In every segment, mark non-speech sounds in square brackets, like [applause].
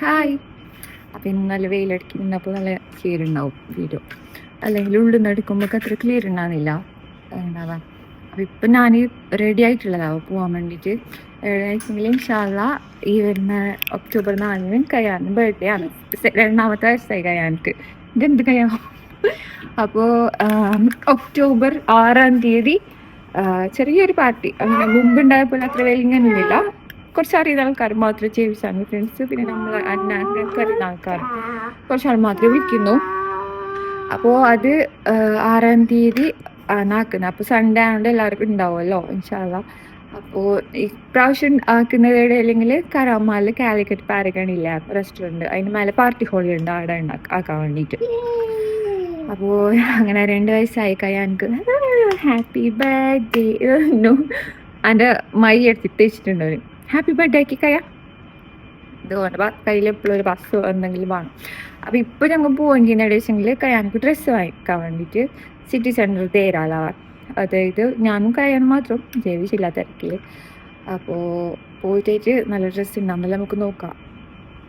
Hi. അപ്പം ഇന്ന് നല്ല വെയിലടിക്ക് നിന്നപ്പോൾ നല്ല ക്ലിയർ ഉണ്ടാവും വീഡിയോ അല്ലെങ്കിൽ ഉള്ളിൽ നിന്ന് എടുക്കുമ്പോൾ അത്ര ക്ലിയർ ഉണ്ടാകുന്നില്ല ഉണ്ടാവാം അപ്പം ഇപ്പം ഞാൻ റെഡി ആയിട്ടുള്ളതാവും പോകാൻ വേണ്ടിയിട്ട്. എവിടെയെങ്കിൽ ഇൻഷാല്ല ഈ വരുന്ന ഒക്ടോബർ നാലിന് കയ്യാനും ബർത്ത്ഡേ ആണ്. രണ്ടാമത്തെ വയസ്സായി കഴിയാനിട്ട് ഇതെന്ത് കയ്യാ? അപ്പോൾ ഒക്ടോബർ ആറാം തീയതി ചെറിയൊരു പാർട്ടി അങ്ങനെ മുമ്പുണ്ടായ പോലെ അത്ര വലിയൊന്നുമില്ല കുറച്ച് അറിയുന്ന ആൾക്കാർ മാത്രമേ ചേവിച്ചാണ് ഫ്രണ്ട്സ് പിന്നെ നമ്മൾ അറിയുന്ന ആൾക്കാർ കുറച്ച് ആൾ മാത്രമേ വിളിക്കുന്നു. അപ്പോൾ അത് ആറാം തീയതി ആക്കുന്നത്. അപ്പോൾ സൺഡേ ആയതുകൊണ്ട് എല്ലാവർക്കും ഉണ്ടാവുമല്ലോ ഇൻഷാല്ല അപ്പോൾ ഇപ്രാവശ്യം ആക്കുന്നതിടെ അല്ലെങ്കിൽ കരാമാലിൽ കാലിക്കറ്റ് പാരഗണില്ല റെസ്റ്റോറന്റ് അതിന് മേലെ പാർട്ടി ഹോളി ഉണ്ട് അവിടെ ഉണ്ടാക്കുക ആക്കാൻ വേണ്ടിയിട്ട് അപ്പോൾ അങ്ങനെ രണ്ട് വയസ്സായി കയ്യാനക്ക് ഹാപ്പി ബർത്ത്ഡേ എന്റെ മൈ എടുത്തിട്ട് വെച്ചിട്ടുണ്ട് ഹാപ്പി ബർത്ത്ഡേ ആക്കി കയ്യാ ഇതുകൊണ്ട് കയ്യിൽ എപ്പോഴും ഒരു ബസ് എന്തെങ്കിലും വേണം. അപ്പോൾ ഇപ്പോൾ ഞങ്ങൾ പോകെങ്കിൽ വെച്ചെങ്കിൽ കയ്യാനക്ക് ഡ്രസ്സ് വാങ്ങിക്കാൻ വേണ്ടിയിട്ട് സിറ്റി സെന്ററിൽ തേരാലാവാൻ അതായത് ഞാനും കയ്യാനും മാത്രം ജൈവിച്ചില്ല തിരക്കിൽ അപ്പോൾ പോയിട്ട് നല്ല ഡ്രസ്സ് ഉണ്ടാകുമ്പോൾ നമുക്ക് നോക്കാം.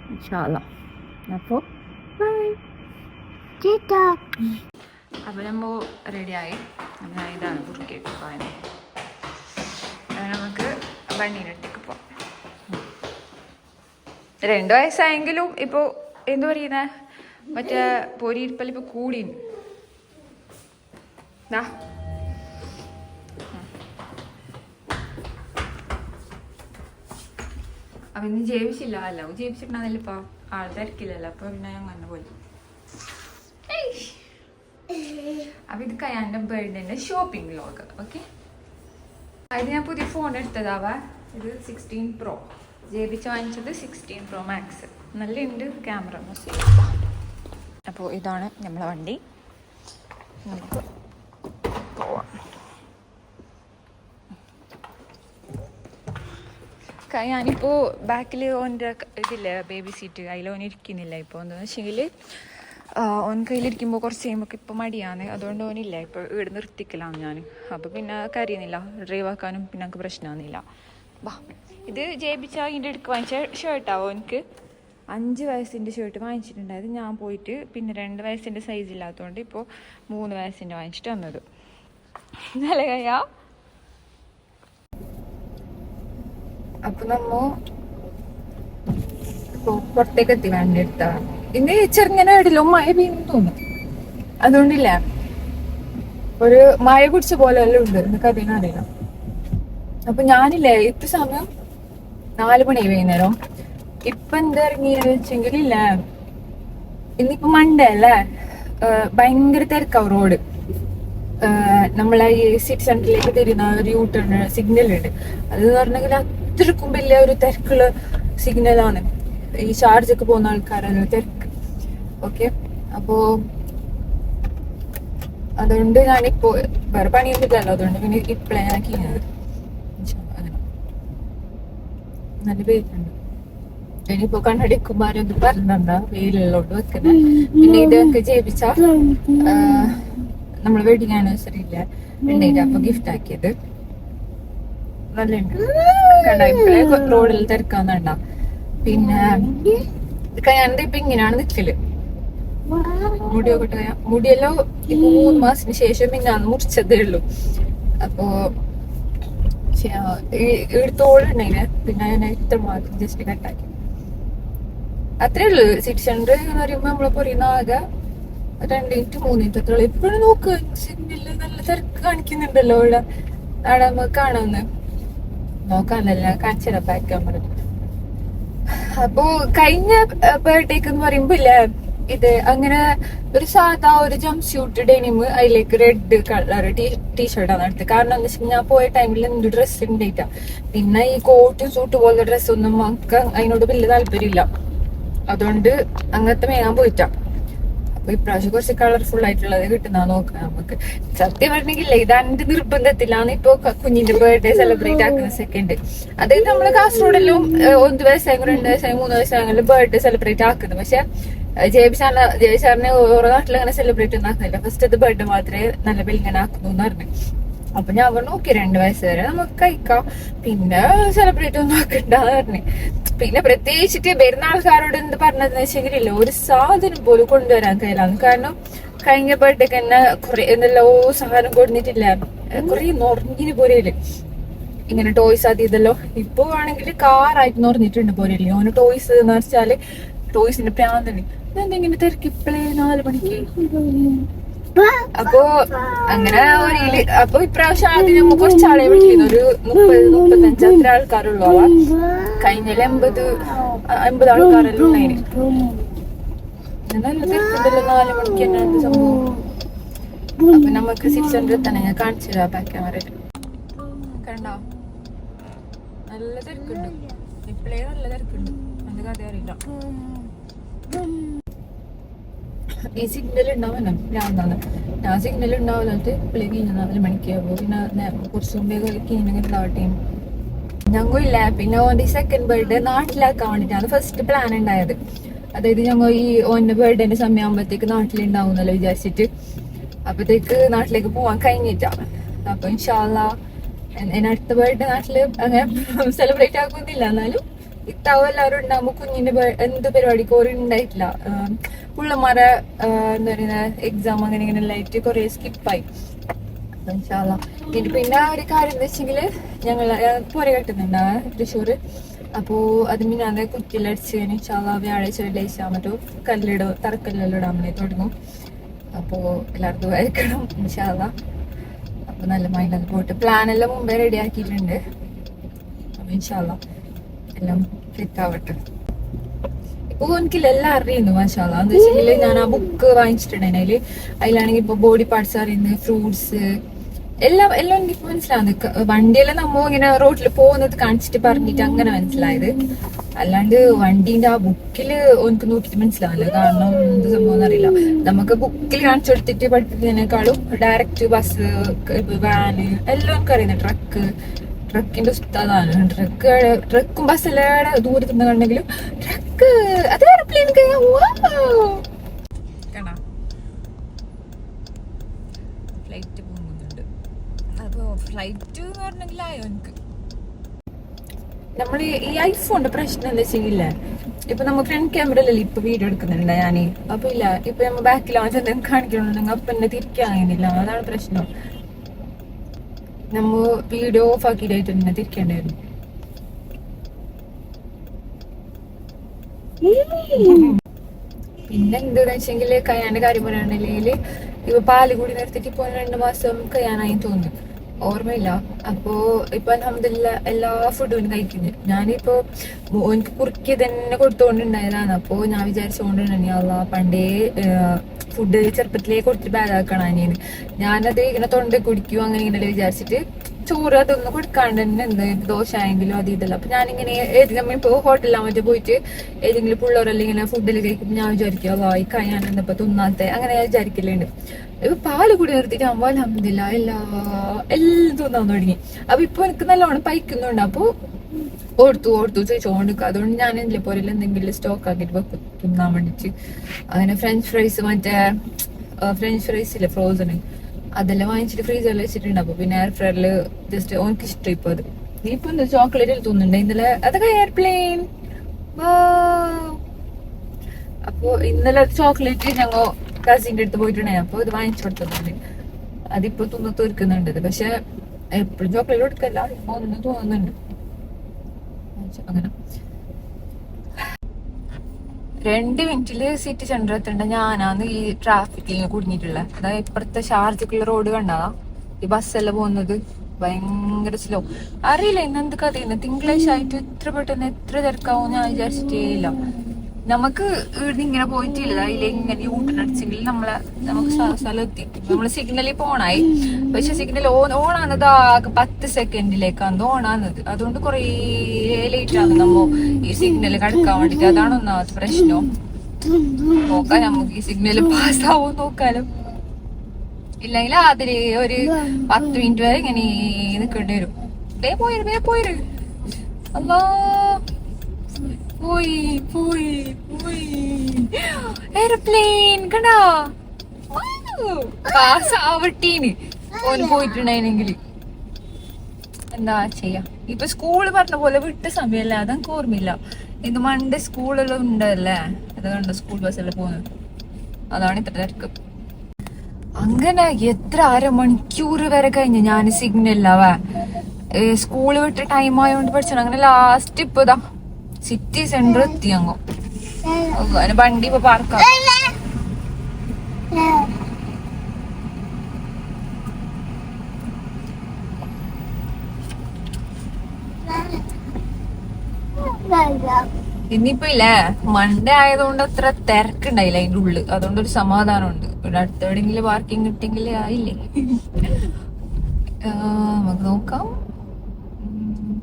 ഇൻഷാല്ല അപ്പോൾ ബൈ അപ്പോൾ നമ്മൾ റെഡിയായി ഞാൻ ഇതാണ് കുറുക്കിയിട്ട് പോയത് നമുക്ക് വണ്ടി പോവാം രണ്ട് വയസ്സായെങ്കിലും ഇപ്പോൾ എന്തു പറയുന്ന? മറ്റേ പൊരിയിരിപ്പൽ ഇപ്പൊ കൂടി. ദാ. അപ്പം ഇന്ന് ജയിച്ചില്ല അല്ല ജയിച്ചിട്ടുണ്ടെന്നില്ല ഇപ്പൊ ആൾ തിരക്കില്ലല്ലോ. അപ്പോൾ പിന്നെ ഞാൻ വന്നു പോയി. അപ്പൊ ഇത് കയാന്റെ ബർത്ത്ഡേന്റെ ഷോപ്പിംഗ് വ്ലോഗ് ഓക്കെ അത് ഞാൻ പുതിയ ഫോൺ എടുത്തതാവാ ഇത് സിക്സ്റ്റീൻ പ്രോ ജേബിച്ച് വാങ്ങിച്ചത് സിക്സ്റ്റീൻ പ്രോ മാക്സ്. നല്ല ഉണ്ട് ക്യാമറ അപ്പോൾ ഇതാണ് നമ്മളെ വണ്ടി. നമുക്ക് പോവാം. ഞാനിപ്പോൾ ബാക്കിൽ ഓന്റെ ഇതില്ലേ ബേബി സീറ്റ് അതിൽ ഓൻ ഇരിക്കുന്നില്ല ഇപ്പോൾ എന്താണെന്ന് വെച്ചെങ്കിൽ ഓൻ കയ്യിലിരിക്കുമ്പോൾ കുറച്ച് കഴിയുമ്പോൾ ഇപ്പോൾ മടിയാണ്. അതുകൊണ്ട് ഓനില്ല. ഇപ്പോൾ ഇവിടെ നിർത്തിക്കലാണ് ഞാൻ അപ്പോൾ പിന്നെ കരയുന്നില്ല ഡ്രൈവ് ആക്കാനും പിന്നെ എനിക്ക് പ്രശ്നമൊന്നുമില്ല. വാ. ഇത് ജയിപ്പിച്ച അതിന്റെ അടുക്ക് വാങ്ങിച്ച ഷർട്ടാവോ എനിക്ക്? അഞ്ച് വയസ്സിന്റെ ഷർട്ട് വാങ്ങിച്ചിട്ടുണ്ടായത് ഞാൻ പോയിട്ട് പിന്നെ രണ്ട് വയസ്സിന്റെ സൈസ് ഇല്ലാത്തതുകൊണ്ട് ഇപ്പോൾ മൂന്ന് വയസ്സിന്റെ വാങ്ങിച്ചിട്ട് വന്നത്. നല്ല കയ്യാ? അപ്പൊ നമ്മ പുറത്തേക്ക് എത്തി വേണ്ടി എടുത്ത. ഇന്ന് ചെറുങ്ങനെ ഇടലോ മഴ പെയ്യുന്നു തോന്നുന്നു. അതുകൊണ്ടില്ല. ഒരു മഴ കുടിച്ച പോലെ എല്ലാം ഉണ്ട്. എന്നൊക്കെ അതിനെ അറിയാം അപ്പൊ ഞാനില്ലേ ഇപ്പൊ സമയം നാല് മണി വൈകുന്നേരം. ഇപ്പൊ എന്താ ഇറങ്ങിയെന്ന് വെച്ചെങ്കിൽ ഇല്ല ഇന്നിപ്പോ മൺഡേ അല്ലേ? ഭയങ്കര തിരക്കാവും റോഡ് നമ്മളെ ഈ സിറ്റി സെന്ററിലേക്ക് തരുന്ന ഒരു യൂട്ടേൺ ടേൺ സിഗ്നൽ ഉണ്ട്. അത് പറഞ്ഞെങ്കിൽ അത്രക്കും വലിയ ഒരു തിരക്കുള്ള സിഗ്നലാണ് ഈ ചാർജ് ഒക്കെ പോകുന്ന ആൾക്കാരാണ് തിരക്ക്. ഓക്കെ അപ്പോ അതുകൊണ്ട് ഞാനിപ്പോ വേറെ പണിയൊന്നും ഇല്ലല്ലോ. അതുകൊണ്ട് പിന്നെ ഇപ്പോഴാണ് ഞാൻ ചെയ്യുന്നത് അങ്ങനെ നല്ല വെയിലുണ്ട് ഇനിയിപ്പോ കണ്ണടി കുമാരൻ പറഞ്ഞണ്ട വെയിലുള്ളോണ്ട് വെക്കുന്നത് പിന്നെ ഇതൊക്കെ ജയിപ്പിച്ച നമ്മൾ വെഡിങ് ആനിവേഴ്സറി ഇല്ല എന്നിട്ട് അപ്പൊ ഗിഫ്റ്റ് ആക്കിയത്. നല്ല ഇപ്പഴേ റോഡിൽ തിരക്കാന്നുണ്ട പിന്നെ കയ്യാണ്ട് ഇപ്പൊ ഇങ്ങനെയാണ് നിക്കൽ. മുടി ഒക്കെ ഞാൻ- മുടിയെല്ലാം മൂന്ന് മാസത്തിന് ശേഷം പിന്നെ മുറിച്ചതേ ഉള്ളൂ. അപ്പോ എടുത്തോളുണ്ടെങ്കിൽ പിന്നെ ഞാൻ ഇത്ര ജസ്റ്റ് നല്ല കാണിക്കുന്നുണ്ടല്ലോ ഇവിടെ. അവിടെ നമുക്ക് അപ്പോ കഴിഞ്ഞ ബർത്ത്ഡേക്ക് എന്ന് പറയുമ്പോ ഇല്ലേ? ഇത് അങ്ങനെ ഒരു സാധാ ഒരു ജംപ് സ്യൂട്ട് ഡെനിമ് അതിലേക്ക് റെഡ് കളർ ടീഷർട്ടാണ് എടുത്തത്. കാരണം എന്താ വെച്ചാൽ ഞാൻ പോയ ടൈമിൽ എന്ത് ഡ്രസ്സ് ഉണ്ടായിട്ടാ പിന്നെ ഈ കോട്ടും സൂട്ട് പോലത്തെ ഡ്രസ്സൊന്നും നമുക്ക് അതിനോട് വലിയ താല്പര്യമില്ല. അതുകൊണ്ട് അങ്ങനത്തെ മേങ്ങാൻ പോയിട്ടാ. അപ്പൊ ഇപ്രാവശ്യം കുറച്ച് കളർഫുൾ ആയിട്ടുള്ളത് കിട്ടുന്ന നോക്കാം. നമുക്ക് സത്യം പറഞ്ഞെങ്കിലേ ഇത് എന്റെ നിർബന്ധത്തിലാണ് ഇപ്പൊ കുഞ്ഞിന്റെ ബർത്ത്ഡേ സെലിബ്രേറ്റ് ആക്കുന്ന സെക്കൻഡ് അത് നമ്മൾ കാസർഗോഡെല്ലാം ഒന്ന് വയസ്സായും രണ്ട് വയസ്സായും മൂന്ന് വയസ്സായെങ്കിലും ബർത്ത്ഡേ സെലിബ്രേറ്റ് ആക്കുന്നത്. പക്ഷെ ജേബി സാറിന് ജേബി സാറിന് ഓരോ നാട്ടിൽ അങ്ങനെ സെലിബ്രേറ്റ് ഒന്നും ആക്കുന്നില്ല. ഫസ്റ്റ് അത് ബർത്ത്ഡേ മാത്രമേ നല്ല ബെല്ലിങ്ങനെ ആക്കുന്നു എന്ന് പറഞ്ഞു. അപ്പൊ ഞാൻ പറഞ്ഞു നോക്കി രണ്ട് വയസ്സ് വരെ നമുക്ക് കഴിക്കാം. പിന്നെ സെലിബ്രേറ്റ് ഒന്നും ആക്കണ്ടെന്ന് പറഞ്ഞു. പിന്നെ പ്രത്യേകിച്ചിട്ട് വരുന്ന ആൾക്കാരോട് എന്ത് പറഞ്ഞതെന്ന് വെച്ചെങ്കിലില്ല ഒരു സാധനം പോലും കൊണ്ടുവരാൻ കയ്യിലാണ് കാരണം കഴിഞ്ഞ പാട്ടൊക്കെ തന്നെ കുറെ എന്തെല്ലോ സാധനം കൊടുത്തിട്ടില്ല. കുറെ നൊറഞ്ഞിന് പോലെയില്ല ഇങ്ങനെ ടോയ്സ് അത് ഇതല്ലോ. ഇപ്പൊ ആണെങ്കിൽ കാറായിട്ട് നുറഞ്ഞിട്ടുണ്ട് പോലെയല്ലേ ഓന് ടോയ്സ് എന്ന് വെച്ചാൽ ടോയ്സിന്റെ പ്രാന്തണി. ഞാൻ ഇങ്ങനെ തിരക്കിപ്പളേ നാല് മണിക്ക്. അപ്പോ അങ്ങനെ ഒരു അപ്പൊ ഇപ്രാവശ്യം ആദ്യം നമുക്ക് കുറച്ച് ആളെ വിളിക്കുന്നു ഒരു മുപ്പത് മുപ്പത്തഞ്ച് അത്ര ആൾക്കാരുള്ളൂ അവ എൺപത് അമ്പത് ആൾക്കാരെല്ലാം നല്ല നാല് മണിക്ക് തന്നെ സംഭവം? അപ്പൊ നമുക്ക് ഞാൻ കാണിച്ചു തരാം ബാക്ക് ക്യാമറയിൽ. കണ്ടോ? നല്ല തിരക്കുണ്ട്. ഇപ്പോഴേ നല്ല തിരക്കുണ്ട്. എന്ത് കഥ അറിയില്ല. ഈ സിഗ്നൽ ഉണ്ടാവല്ലോ ഞാന്നാണ് ഞാൻ സിഗ്നൽ ഉണ്ടാവില്ലാത്ത കഴിഞ്ഞാൽ നാല് മണിക്ക് അപ്പോൾ പിന്നെ കുറച്ച് മുമ്പേ കഴിഞ്ഞെങ്കിൽ ഞങ്ങൾ ഇല്ല പിന്നെ ഓന്റെ സെക്കൻഡ് ബർത്ത്ഡേ നാട്ടിലാക്കാൻ വേണ്ടിയിട്ടാണ് ഫസ്റ്റ് പ്ലാൻ ഉണ്ടായത്. അതായത് ഞങ്ങൾ ഈ ഓന്റെ ബർത്ത്ഡേന്റെ സമയമാകുമ്പോഴത്തേക്ക് നാട്ടിലുണ്ടാവുന്നല്ലോ വിചാരിച്ചിട്ട്. അപ്പോഴത്തേക്ക് നാട്ടിലേക്ക് പോകാൻ കഴിഞ്ഞിട്ടാണ് അപ്പൊ ഇൻഷാല്ല എന്നെ അടുത്ത ബർത്ത്ഡേ നാട്ടിൽ അങ്ങനെ [laughs] സെലിബ്രേറ്റ് ആക്കുന്നില്ല എന്നാലും ഇത്താവും എല്ലാവരും ഉണ്ടാകുമ്പോ കുഞ്ഞിന്റെ എന്ത് പരിപാടിക്ക് ഓരോ ഉണ്ടായിട്ടില്ല പുള്ളമാരെ എന്താ പറയുന്ന എക്സാം അങ്ങനെ ഇങ്ങനെ എല്ലാം ആയിട്ട് കുറെ സ്കിപ്പായി. പിന്നെ ഒരു കാര്യം എന്താ വെച്ചെങ്കിൽ ഞങ്ങൾ പോരെ കെട്ടുന്നുണ്ട് തൃശ്ശൂര്. അപ്പോ അത് മിനാതെ കുറ്റിയിലടിച്ച് ഇൻഷാല്ല വ്യാഴാഴ്ച വെള്ളിയാഴ്ച മറ്റോ കല്ലിട തറക്കല്ലോ ഇടാൻ വേണ്ടി തുടങ്ങും അപ്പോ എല്ലാവർക്കും വരക്കണം ഇൻഷാല്ല അപ്പൊ നല്ല മൈൻഡ് പോട്ട് പ്ലാൻ എല്ലാം മുമ്പേ റെഡി ആക്കിയിട്ടുണ്ട്. അപ്പൊ ഇൻഷാല്ല എല്ലാം ഫിറ്റ് ആവട്ടെ. ഇപ്പൊ എനിക്ക് എല്ലാം അറിയുന്നു മാഷാല എന്ന് വെച്ചിട്ടുണ്ടെങ്കിൽ ഞാൻ ആ ബുക്ക് വാങ്ങിച്ചിട്ടുണ്ടായിരുന്നു അതിൽ അതിലാണെങ്കിൽ ഇപ്പൊ ബോഡി പാർട്സ് അറിയുന്നത് ഫ്രൂട്ട്സ് എല്ലാം എല്ലാം എനിക്ക് മനസ്സിലാവുന്നു. വണ്ടിയെല്ലാം നമ്മ ഇങ്ങനെ റോഡിൽ പോകുന്നത് കാണിച്ചിട്ട് പറഞ്ഞിട്ട് അങ്ങനെ മനസ്സിലായത്. അല്ലാണ്ട് വണ്ടീന്റെ ആ ബുക്കിൽ എനിക്ക് നോക്കിയിട്ട് മനസ്സിലാവില്ല. കാരണം എന്ത് സംഭവം അറിയില്ല നമുക്ക് ബുക്കിൽ കാണിച്ചു കൊടുത്തിട്ട് പഠിപ്പിക്കുന്നതിനേക്കാളും ഡയറക്റ്റ് ബസ് വാന് എല്ലാം എനിക്ക് അറിയുന്നത് ട്രക്ക് ട്രക്കിന്റെ ഉസ്താദാണ് ട്രക്ക് ട്രക്കും ബസ്സെല്ലാം ദൂരത്ത് നിന്ന് കണ്ടെങ്കിലും ട്രക്ക് അത് എയർപ്ലെയിൻ ഫ്ലൈറ്റ് പോകുന്നുണ്ട്. അപ്പോ ഫ്ലൈറ്റ് എന്ന് പറഞ്ഞെങ്കിലായോ എനിക്ക്? നമ്മൾ ഈ ഐഫോണിന്റെ പ്രശ്നം എന്താ ചെയ്യില്ല ഇപ്പൊ നമ്മ ഫ്രണ്ട് ക്യാമറയിലല്ലേ ഇപ്പൊ വീഡിയോ എടുക്കുന്നുണ്ട് ഞാൻ. അപ്പൊ ഇല്ല ഇപ്പൊ നമ്മൾ ബാക്കിൽ എന്തെങ്കിലും കാണിക്കണമെന്നുണ്ടെങ്കിൽ അപ്പൊ എന്നെ തിരിക്കാൻ കഴിയുന്നില്ല. അതാണ് പ്രശ്നം. നമ്മ വീഡിയോ ഓഫ് ആക്കിയിട്ടായിട്ട് തന്നെ തിരിക്കേണ്ടി വരും പിന്നെ എന്താന്ന് വെച്ചെങ്കിൽ കയ്യാന്റെ കാര്യം പറയുകയാണെങ്കിൽ ഇപ്പൊ പാൽ കൂടി നിർത്തിട്ട് ഇപ്പൊ രണ്ടു മാസം കയ്യാനായി തോന്നുന്നു. ഓർമ്മയില്ല. അപ്പോ ഇപ്പൊ അലഹമില്ല എല്ലാ ഫുഡും കഴിക്കുന്നു. ഞാനിപ്പോ എനിക്ക് കുറുക്കി തന്നെ കൊടുത്തോണ്ടിണ്ടായതാണ് അപ്പോ ഞാൻ വിചാരിച്ചുകൊണ്ടിരുന്നു അല്ല പണ്ടേ ഫുഡ് ചെറുപ്പത്തിലേക്ക് കൊടുത്തിട്ട് ബാഗാക്കണം അനിയന്. ഞാനത് ഇങ്ങനെ തൊണ്ട കുടിക്കും അങ്ങനെ ഇങ്ങനെ വിചാരിച്ചിട്ട് ചോറ് അതൊന്നും കൊടുക്കാണ്ട് തന്നെ എന്ത് ദോശ ആയെങ്കിലും അത് ഇതല്ല. അപ്പൊ ഞാനിങ്ങനെ ഏതെങ്കിലും ഇപ്പൊ ഹോട്ടലിലാ മറ്റേ പോയിട്ട് ഏതെങ്കിലും പിള്ളേരെല്ലാം ഇങ്ങനെ ഫുഡിൽ കഴിക്കുമ്പോൾ ഞാൻ വിചാരിക്കും വായി ഈ ഇപ്പൊ തിന്നാത്തെ. അങ്ങനെ ഞാൻ വിചാരിക്കലുണ്ട്. ഇപ്പൊ പാൽ കൂടി നിർത്തിയിട്ട് ആകുമ്പോ അലഹമില്ല എല്ലാ എല്ലാം തിന്നാൻ തുടങ്ങി. അപ്പൊ ഇപ്പൊ എനിക്ക് നല്ലോണം പൈക്കുന്നുണ്ട് അപ്പൊ ഓർത്തു ഓർത്തു ചോദിച്ചോണ്ട് അതുകൊണ്ട് ഞാൻ എന്തിലെ പോലെ എന്തെങ്കിലും സ്റ്റോക്ക് ആക്കിയിട്ട് വെക്കും തിന്നാൻ വേണ്ടിട്ട്. അങ്ങനെ ഫ്രഞ്ച് ഫ്രൈസ് മറ്റേ ഫ്രഞ്ച് ഫ്രൈസ് ഇല്ല ഫ്രോസൺ അതെല്ലാം വാങ്ങിച്ചിട്ട് ഫ്രീസറിൽ വെച്ചിട്ടുണ്ട്. അപ്പൊ പിന്നെ എയർ ഫ്രയറിൽ ജസ്റ്റ് ഓനക്ക് ഇഷ്ടം ഇപ്പൊ അത്. നീ ഇപ്പൊ എന്താ ചോക്ലേറ്റ് തോന്നുന്നുണ്ട്? ഇന്നലെ അതൊക്കെ എയർപ്ലെയിൻ അപ്പൊ ഇന്നലെ ചോക്ലേറ്റ് ഞങ്ങൾ കസിന്റെ അടുത്ത് പോയിട്ടുണ്ടായി. അപ്പൊ ഇത് വാങ്ങിച്ചു കൊടുത്തിട്ടുണ്ട് അതിപ്പോ തിന്നു തീർക്കുന്നുണ്ട് പക്ഷെ എപ്പോഴും ചോക്ലേറ്റ് കൊടുക്കല്ല. ഇപ്പൊ ഒന്ന് തോന്നുന്നുണ്ട്. അങ്ങനെ. രണ്ട് മിനിറ്റിൽ സിറ്റി സെന്റർ എത്തേണ്ട ഞാനാന്ന് ഈ ട്രാഫിക്കിൽ കുടുങ്ങിയിട്ടുള്ളത് അതായത് ഇപ്പുറത്തെ ഷാർജക്കുള്ള റോഡ് കണ്ടതാ. ഈ ബസ്സെല്ലാം പോകുന്നത്? ഭയങ്കര സ്ലോ അറിയില്ല ഇന്ന് എന്ത് കഥയുന്നു തിങ്കളാഴ്ച ആയിട്ട് ഇത്ര പെട്ടെന്ന് എത്ര തിരക്കാവും ഞാൻ വിചാരിച്ചിട്ടേ ഇല്ല. നമുക്ക് ഇവിടെ ഇങ്ങനെ പോയിട്ടില്ല. അതിലെ ഇങ്ങനെ യൂട്ടനടിച്ചെങ്കിൽ നമ്മളെ നമുക്ക് സ്ഥ- സ്ഥലം എത്തി. നമ്മൾ സിഗ്നലിൽ പോണായി പക്ഷെ സിഗ്നൽ ഓൺ ഓണാന്നത് ആകെ പത്ത് സെക്കൻഡിലേക്കാണ് ഓണാന്നത് അതുകൊണ്ട് കുറേ ലേറ്റ് ആണ് നമ്മ ഈ സിഗ്നൽ കടക്കാൻ വേണ്ടിട്ട്. അതാണ് ഒന്നാമത്തെ പ്രശ്നം. നോക്കാം നമുക്ക് ഈ സിഗ്നൽ പാസ്സാവോ നോക്കാലോ. ഇല്ലെങ്കിൽ അതിൽ ഒരു പത്ത് മിനിറ്റ് വരെ ഇങ്ങനെ നിൽക്കേണ്ടി വരും. പോയിരു പോയിരു. അല്ലാ. പോയി പോയി പോയി. എയർപ്ലെയിൻ കണ്ടോ? പാസ് ആവട്ടീന്. ഓൻ പോയിട്ടുണ്ടായിരുന്നെങ്കിൽ എന്താ ചെയ്യാ? ഇപ്പൊ സ്കൂൾ പറഞ്ഞ പോലെ വിട്ട സമയമല്ല അതെനിക്ക് ഓർമ്മയില്ല. ഇത് മണ്ടേ സ്കൂളെല്ലാം ഉണ്ടല്ലേ? അതുകൊണ്ട് കണ്ട സ്കൂൾ ബസ്സെല്ലാം പോകുന്നത് അതാണ് ഇത്ര തിരക്ക്. അങ്ങനെ എത്ര അരമണിക്കൂർ വരെ കഴിഞ്ഞ് ഞാൻ സിഗ്നല്ലാവേ സ്കൂൾ വിട്ട് ടൈം ആയതുകൊണ്ട് പഠിച്ചു അങ്ങനെ ലാസ്റ്റ് ഇപ്പൊ ഇതാ സിറ്റി സെന്റർ എത്തി അങ്ങോ അങ്ങനെ വണ്ടി ഇപ്പൊ പാർക്കാം ഇനിയിപ്പോ ഇല്ലേ? മൺഡേ ആയതുകൊണ്ട് അത്ര തിരക്കുണ്ടായില്ല അതിന്റെ ഉള്ളിൽ അതുകൊണ്ട് ഒരു സമാധാനമുണ്ട്. ഇവിടെ അടുത്തെവിടെങ്കിലും പാർക്കിംഗ് കിട്ടിയെങ്കിൽ ആയില്ലേ? നമുക്ക് നോക്കാം ഉം.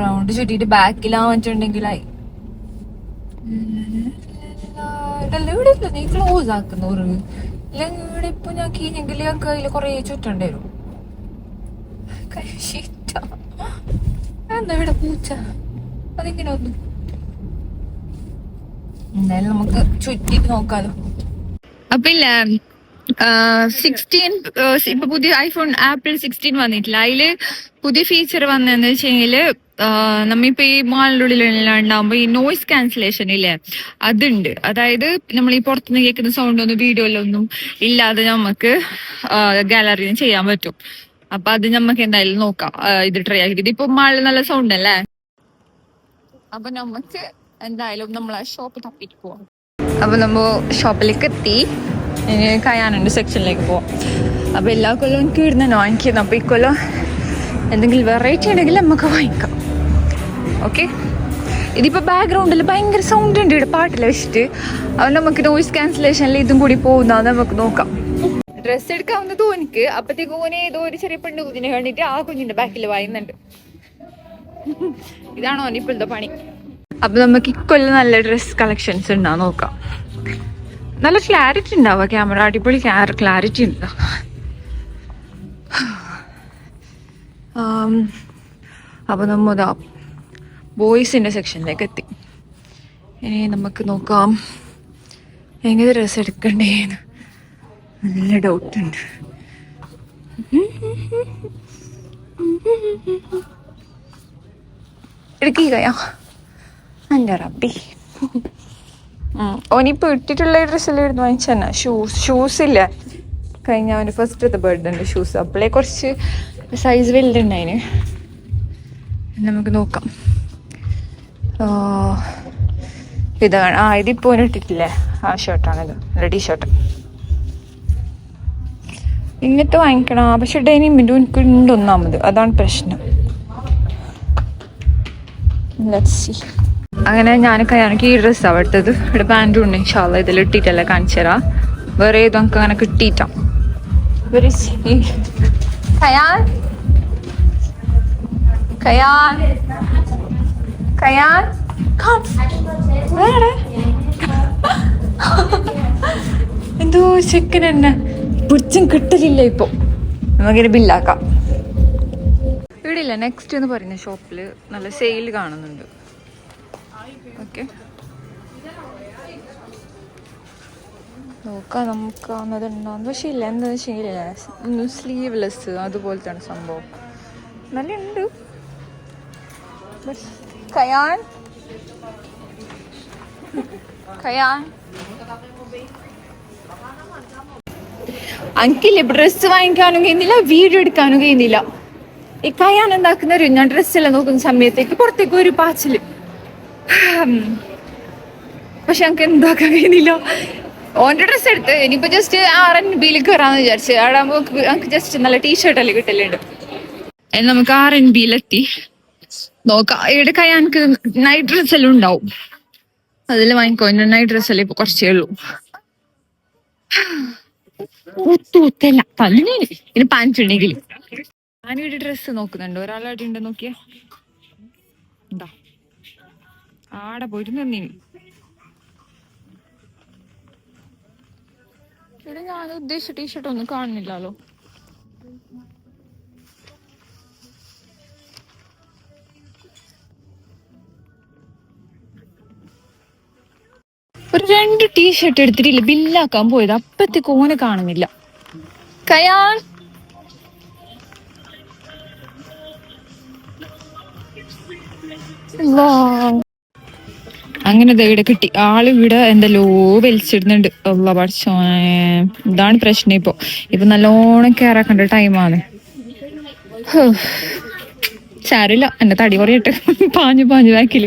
റൗണ്ട് ചുറ്റിട്ട് ബാക്കിലാ വെച്ചിട്ടുണ്ടെങ്കിലായി ഇവിടെ ക്ലോസ് ആക്കുന്ന ഞാൻ കീഞ്ഞെങ്കിൽ ഞാൻ കയ്യിൽ കൊറേ ചുറ്റേണ്ടി എന്താ ഇവിടെ പൂച്ച? അതിങ്ങനെ ഒന്ന് എന്തായാലും നമുക്ക് ചുറ്റിട്ട് നോക്കാലോ. അപ്പൊ ഇല്ല സിക്സ്റ്റീൻ ഇപ്പൊ പുതിയ ഐഫോൺ ആപ്പിൾ സിക്സ്റ്റീൻ വന്നിട്ടില്ല. അതിൽ പുതിയ ഫീച്ചർ വന്നതെന്ന് വെച്ചെങ്കിൽ നമ്മിപ്പോ ഈ മാളിന്റെ ഉള്ളിലെല്ലാം ഉണ്ടാകുമ്പോ ഈ നോയ്സ് ക്യാൻസലേഷൻ ഇല്ലേ അതുണ്ട്. അതായത് നമ്മൾ ഈ പുറത്തുനിന്ന് കേൾക്കുന്ന സൗണ്ട് ഒന്നും വീഡിയോയിലൊന്നും ഇല്ലാതെ നമുക്ക് ഗാലറിയിൽ ചെയ്യാൻ പറ്റും. അപ്പൊ അത് നമുക്ക് എന്തായാലും നോക്കാം. ഇത് ട്രൈ ആക്കി ഇതിപ്പോ മാളിൽ നല്ല സൗണ്ട് അല്ലേ? അപ്പൊ നമുക്ക് എന്തായാലും നമ്മൾ ആ ഷോപ്പ് തപ്പിട്ട് പോവാം. അപ്പൊ നമ്മൾ ഷോപ്പിലേക്ക് എത്തി ഇനി കയാനുണ്ട് സെക്ഷനിലേക്ക് പോവാം. അപ്പൊ എല്ലാ കൊല്ലവും എനിക്ക് ഇടുന്ന വാങ്ങിക്കുന്നു. അപ്പൊ കൊല്ലം എന്തെങ്കിലും വെറൈറ്റി ഉണ്ടെങ്കിൽ നമുക്ക് വാങ്ങിക്കാം. ഓക്കെ ഇതിപ്പോ ബാക്ക്ഗ്രൗണ്ടിൽ ഭയങ്കര സൗണ്ട് ഉണ്ട് ഇവിടെ പാട്ടിൽ വെച്ചിട്ട്. അവൻ നമുക്ക് നോയിസ് ക്യാൻസലേഷനിൽ ഇതും കൂടി പോകുന്ന നമുക്ക് നോക്കാം. ഡ്രസ്സ് എടുക്കാവുന്ന തോന്നിക്ക് അപ്പത്തേക്ക് ഓനെ ഏതോ ഒരു ചെറിയ പെണ്ണ് കുഞ്ഞിനെ കണ്ടിട്ട് ആ കുഞ്ഞിന്റെ ബാക്കിൽ വായുന്നുണ്ട്. [laughs] ഇതാണോ ഇപ്പോഴത്തെ പണി? അപ്പൊ നമുക്ക് ഇക്കൊല്ലം നല്ല ഡ്രസ് കളക്ഷൻസ് ഉണ്ടാ നോക്കാം. നല്ല ക്ലാരിറ്റി ഉണ്ടാവുക ക്യാമറ അടിപൊളി ക്ലാരിറ്റി ഉണ്ടാവും അപ്പൊ നമ്മ ബോയ്സിന്റെ സെക്ഷനിലേക്ക് എത്തി. ഇനി നമുക്ക് നോക്കാം എങ്ങനെ ഡ്രസ് എടുക്കണ്ടേന്ന് നല്ല ഡൗട്ട് ഉണ്ട്. എടുക്കുകയാ എന്റെ റബ്ബി. ഓനിപ്പോൾ ഇട്ടിട്ടുള്ള ഡ്രസ്സെല്ലാം വാങ്ങിച്ചു തന്നെ ഷൂസ് ഷൂസ് ഇല്ല. കഴിഞ്ഞ അവന് ഫസ്റ്റത്തെ ബർത്ത്ഡേ ഉണ്ട് ഷൂസ് അപ്പോഴേ കുറച്ച് സൈസ് വലുതുണ്ടായിന്. നമുക്ക് നോക്കാം. ഇതാണ്. ആ ഇതിപ്പോ ഓന് ഇട്ടിട്ടില്ലേ? ആ ഷർട്ടാണിത് റെഡി ഷർട്ട് ഇങ്ങനത്തെ വാങ്ങിക്കണം. പക്ഷെ ഡെനിമിന്റെ എനിക്ക് ഉണ്ടൊന്നാമത് അതാണ് പ്രശ്നം. Let's see. അങ്ങനെ ഞാൻ കയ്യാണെങ്കിൽ ഈ ഡ്രസ്സ് എടുത്തത് ഇവിടെ പാന്റും ഉണ്ട് ഇൻഷാല്ല ഇതിൽ ഇട്ടിട്ടല്ലേ കാണിച്ചു തരാം വേറെ ഏതും നമുക്ക് അങ്ങനെ കിട്ടിയിട്ടാ? Cayenne cayenne cayenne. വേറെ എന്തോ ചെക്കൻ എന്നെ. പിടിച്ചും കിട്ടലില്ല ഇപ്പൊ. നമുക്കിനി ബില്ലാക്കാം ഇവിടെ ഇല്ല നെക്സ്റ്റ് എന്ന് പറയുന്ന ഷോപ്പിൽ നല്ല സെയിൽ കാണുന്നുണ്ട്. ഓക്കെ. നോക്കാം നമുക്ക് അന്നതുണ്ടാവും പക്ഷെ ഇല്ല എന്താണെന്ന് വെച്ചെങ്കിൽ സ്ലീവ്ലെസ് അതുപോലത്തെയാണ് സംഭവം. നല്ല ഉണ്ട് കയാൻ. കയാൻ. അങ്കില്ല ഡ്രസ്സ് വാങ്ങിക്കാനും കഴിയുന്നില്ല വീഡിയോ എടുക്കാനും കഴിയുന്നില്ല. ഈ കയാൻ എന്താക്കുന്ന അറിയോ ഞാൻ ഡ്രസ്സെല്ലാം നോക്കുന്ന സമയത്തേക്ക് പുറത്തേക്ക് ഒരു പാച്ചിൽ. പക്ഷെ ഞങ്ങൾക്ക് എന്താക്കാൻ കഴിയുന്നില്ല ഓന്റെ ഡ്രസ്സ് എടുത്ത്. ഇനിയിപ്പോ ജസ്റ്റ് ആർ എൻ ബിയിൽ കയറാന്ന് വിചാരിച്ചു. അവിടെ ആകുമ്പോൾ നമുക്ക് ജസ്റ്റ് നല്ല ടീഷർട്ട് അല്ലേ കിട്ടലുണ്ട്. നമുക്ക് ആർ എൻ ബിയിലെത്തി നോക്കാം. ഇവിടെ കയ്യാനക്ക് നൈറ്റ് ഡ്രസ്സ് എല്ലാം ഉണ്ടാവും. അതിൽ വാങ്ങിക്കോ. നൈറ്റ് ഡ്രസ്സ് അല്ലേ ഇപ്പൊ കുറച്ചേ ഉള്ളൂ. ഞാനിവിടെ ഡ്രസ്സ് നോക്കുന്നുണ്ട്. ഒരാളായിട്ട് ഉണ്ട് നോക്കിയേ. എന്താ ആടെ പോയിട്ട് നിന്നിനി. ഞാൻ ഉദ്ദേശിച്ച ടീഷർട്ട് ഒന്നും കാണുന്നില്ലല്ലോ. ഒരു രണ്ട് ടീഷർട്ട് എടുത്തിട്ടില്ല. ബില്ലാക്കാൻ പോയത്. അപ്പത്തേക്ക് ഓനെ കാണുന്നില്ല. കയാൾ! അങ്ങനെ ഇവിടെ കിട്ടി. ആൾ ഇവിടെ എന്തെല്ലോ വലിച്ചിടുന്നുണ്ട്. ഉള്ള പഠിച്ചോ ഇതാണ് പ്രശ്നം ഇപ്പൊ. ഇപ്പൊ നല്ലോണം കേറാക്കേണ്ട ടൈമാണ് സാരില്ല എന്റെ തടി കുറയട്ടെ പാഞ്ഞു പാഞ്ഞു ബാക്കിൽ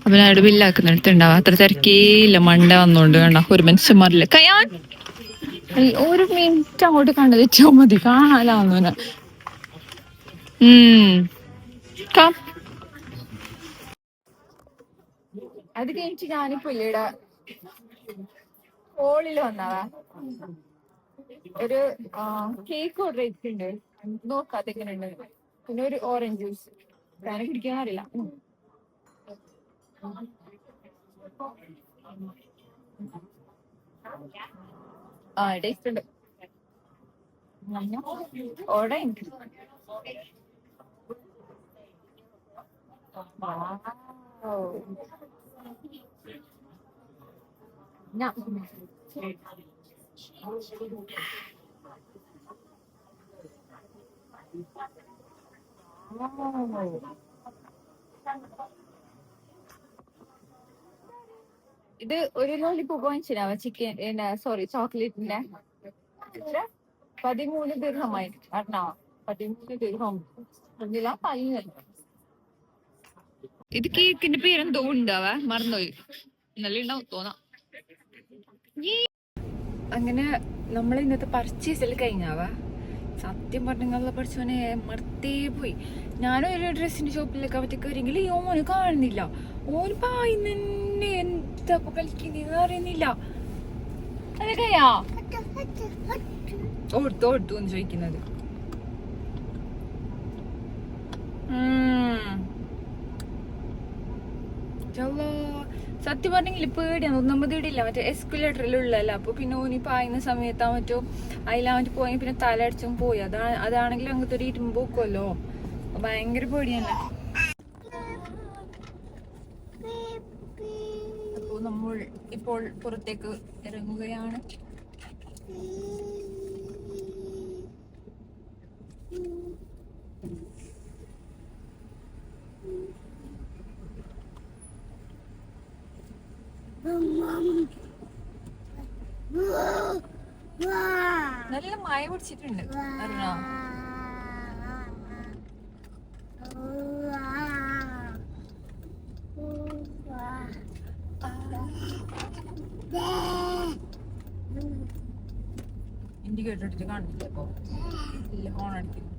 അപ്പൊ ഞാൻ ബില്ലാക്കുന്നിടത്ത് ഉണ്ടാവും അത്ര തിരക്കേയില്ല മണ്ട വന്നോണ്ട് കണ്ട? ഒരു മനുഷ്യന്മാരില്ല കയാൻ ഒരു മിനിറ്റ് അങ്ങോട്ട് കണ്ടു തെറ്റോ മതി. കാണാലോ ഉം. കാ. അത് കഴിഞ്ഞിട്ട് ഞാനിപ്പോ ഇല്ലടാ ഹോളിൽ വന്നവാ ഒരു കേക്ക് ഓർഡർ ചെയ്തിട്ടുണ്ട്. നോക്കാത്ത എങ്ങനെയുണ്ട് പിന്നെ ഒരു ഓറഞ്ച് ജ്യൂസ് ഞാൻ കുടിക്കാൻ അറിയില്ല. ആ ടേസ്റ്റ് ഉണ്ട്. Order Wow. No. ഇത് ഒരു ലോലിപോപ്പ് വാങ്ങിച്ചിനാവ ചിക്കൻ സോറി ചോക്ലേറ്റിന്റെ എത്ര? പതിമൂന്ന് ദീർഘമായി അറിഞ്ഞോ പതിമൂന്ന് ദീർഘം ഒന്നില്ല പയ്യല്ല ഇത് കേക്കിന്റെ പേരെന്തോ ഉണ്ടാവ? മറന്നുപോയി. നല്ല ഉണ്ടാവും തോന്നാം. അങ്ങനെ നമ്മൾ ഇന്നത്തെ പർച്ചേസിൽ കഴിഞ്ഞാവ. സത്യം പറഞ്ഞുള്ള പഠിച്ചവനെ മർത്തേ പോയി. ഞാനും ഒരു ഡ്രസ്സിന്റെ ഷോപ്പിലൊക്കെ അവറ്റ കയറിയെങ്കിൽ ഓന് കാണുന്നില്ല. ഓന് പായി തന്നെ എന്താ കളിക്കുന്നതെന്ന് അറിയുന്നില്ല. ഓടുത്തു ഓടുത്തു എന്ന് ചോദിക്കുന്നത്. ഉം. സത്യം പറഞ്ഞെങ്കിൽ പേടിയാണ്. ഒന്നാമത് ഇടില്ല മറ്റേ എസ്കുലേറ്ററിലുള്ളല്ല അപ്പൊ പിന്നെ ഓനി പായുന്ന സമയത്ത് മറ്റോ അതിലാവറ്റ് പോയി പിന്നെ തല അടിച്ചും പോയി. അതാണ് അതാണെങ്കിൽ അങ്ങനത്തെ ഒരു ഇരുമ്പ് പോക്കുമല്ലോ ഭയങ്കര പേടിയാണ്. അപ്പോ നമ്മൾ ഇപ്പോൾ പുറത്തേക്ക് ഇറങ്ങുകയാണ്. നല്ല മഴ പിടിച്ചിട്ടുണ്ട്. അറിഞ്ഞോ? ഇൻഡിക്കേറ്റർ അടിച്ച് കാണില്ല അപ്പൊ ഇല്ല ഹോൺ അടിക്കുന്നു.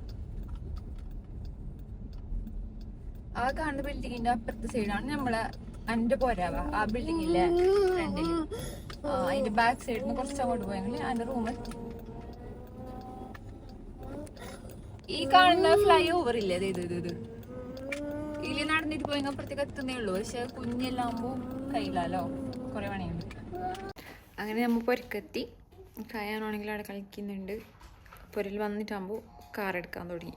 ആ കാണുന്ന ബിൽഡിങ്ങിന്റെ അപ്പുറത്തെ സൈഡാണ് നമ്മളെ അന്റെ പോരാവ. ആ ബിൽഡിംഗ് ഇല്ലേ? ഫ്രണ്ടിൽ അതിന്റെ ബാക്ക് സൈഡിൽ നിന്ന് കുറച്ച് അങ്ങോട്ട് പോയെങ്കിൽ അതിന്റെ റൂം ഈ കാണുന്ന ഫ്ലൈ ഓവർ ഇല്ലേ? ഇത് ഇത് ഇത് ഇല്ല നടന്നിട്ട് പോയെങ്കിൽ അപ്പുറത്തേക്ക് എത്തുന്നേ ഉള്ളൂ. പക്ഷെ കുഞ്ഞെല്ലാം ആകുമ്പോ കയ്യിലല്ലോ കുറെ പണിയുണ്ട്. അങ്ങനെ നമ്മ പൊരക്കെത്തി. കയാനാണെങ്കിൽ അവിടെ കളിക്കുന്നുണ്ട്. പൊരൽ വന്നിട്ടാകുമ്പോൾ കാർ എടുക്കാൻ തുടങ്ങി.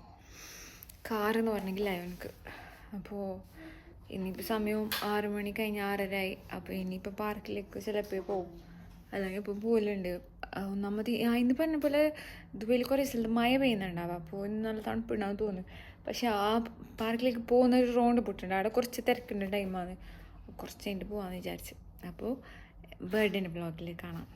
കാർ എന്ന് പറഞ്ഞെങ്കിൽ ലയവൻക്ക് അപ്പോൾ ഇനിയിപ്പോൾ സമയവും ആറ് മണി കഴിഞ്ഞ് ആറരായി അപ്പോൾ ഇനിയിപ്പോൾ പാർക്കിലേക്ക് ചിലപ്പോൾ പോവും. അല്ലെങ്കിൽ ഇപ്പോൾ പോലുണ്ട് ഒന്നാമത് ഇന്ന് പറഞ്ഞ പോലെ ദുബൈയിൽ കുറേ സ്ഥലത്ത് മഴ പെയ്യുന്നുണ്ടാവും. അപ്പോൾ ഇന്ന് നല്ല തണുപ്പുണ്ടാവും തോന്നുന്നു. പക്ഷെ ആ പാർക്കിലേക്ക് പോകുന്ന ഒരു റോഡ് പൊട്ടുണ്ട് അവിടെ കുറച്ച് തിരക്കുണ്ട് ടൈമാണ്. കുറച്ച് കഴിഞ്ഞിട്ട് പോകാമെന്ന് വിചാരിച്ചു. അപ്പോൾ ബേർഡിന്റെ ബ്ലോഗിൽ കാണാം.